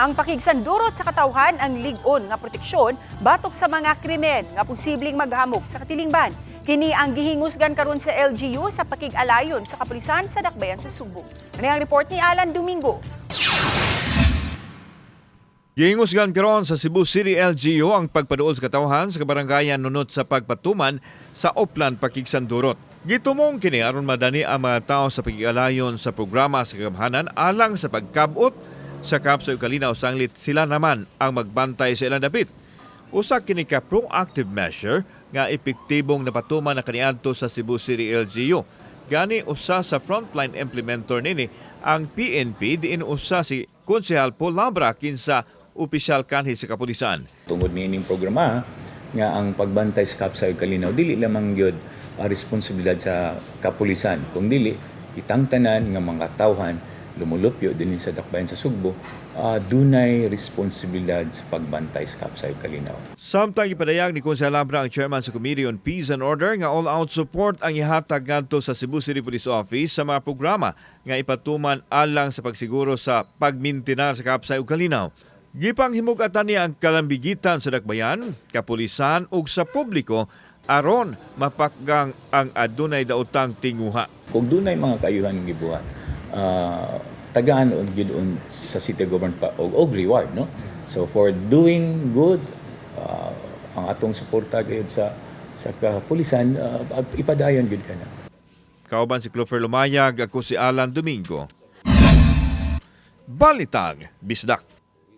Ang pakigsandurot sa katawhan ang ligon nga proteksyon batok sa mga krimen nga posibleng maghamok sa katilingban. Kini ang gihingusgan karon sa LGU sa pakig-alayon sa kapulisan sa Dakbayan sa Subo. Ano ang report ni Alan Domingo? Gihingusgan karon sa Cebu City LGU ang pagpaduol sa katawhan sa kabarangayan nunot sa pagpatuman sa Oplan Pakigsandurot. Gitumong kini aron madani ang mga tao sa pagigalayon sa programa sa kagamhanan alang sa pagkabot sa kapsa Kalinaw sanglit sila naman ang magbantay sa ilang dapit. Usa kini ka proactive measure nga epektibong napatuman na kaniadto sa Cebu City LGU. Gani usa sa frontline implementer nini ang PNP diin usa si Konsehal Paul Labra kinsa opisyal kanhi sa kapulisan. tungod niining programa nga ang pagbantay sa kapsa ug kalinaw dili lamang gyud responsibilidad sa kapulisan kung dili kitang tanan nga mga tawhan lumulupyo dinhi sa dakbayan sa Sugbo ah, dunay responsibilidad sa pagbantay sa kapsa ug kalinaw Samtang ipadayag ni Konsehal Labra ang chairman sa Committee on Peace and Order nga all-out support ang ihatag ngadto sa Cebu City Police Office sa mga programa nga ipatuman alang sa pagsiguro sa pagmintinar sa kapsay kalinaw. Gipang himugatan niya ang kalambigitan sa dakbayan, kapulisan ug sa publiko aron mapakgang ang adunay daotang tinguha. kung dunay mga kaayuhan nga gibuhat ah, tagaan og gyud on sa city government pa og, og reward no so for doing good ah, ang atong suporta gayud sa sa kapulisan ah, ipadayon gyud kana Kauban si Clover Lumayag, ako si Alan Domingo. Balitang Bisdak.